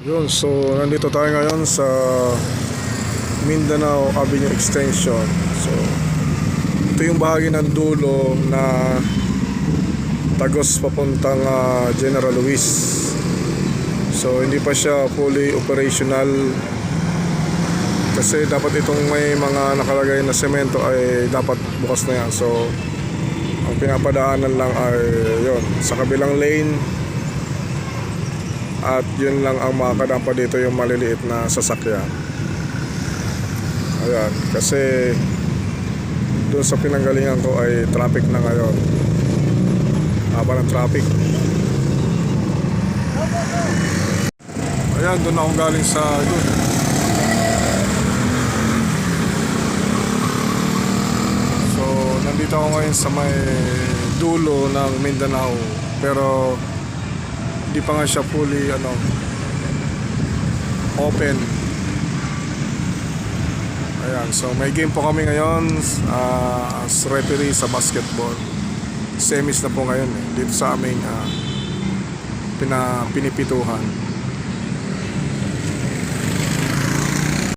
Yun, so nandito tayo ngayon sa Mindanao Avenue Extension. So, ito yung bahagi ng dulo na Tagos papuntang ah, General Luis. So, hindi pa siya fully operational kasi dapat itong may mga nakalagay na semento ay dapat bukas na yan. So, ang pinapadaanan lang ay yon sa kabilang lane at yun lang ang makakadampa dito yung maliliit na sasakyan. Ayan kasi doon sa pinanggalingan ko ay traffic na ngayon. Haba ng traffic. Ayan doon ako galing sa doon so nandito ako ngayon sa may dulo ng Mindanao. Pero hindi pa nga siya fully ano open. Ayan so may game po kami ngayon uh, as referee sa basketball. Semis na po ngayon eh, dito sa aming ah, pina, pinipituhan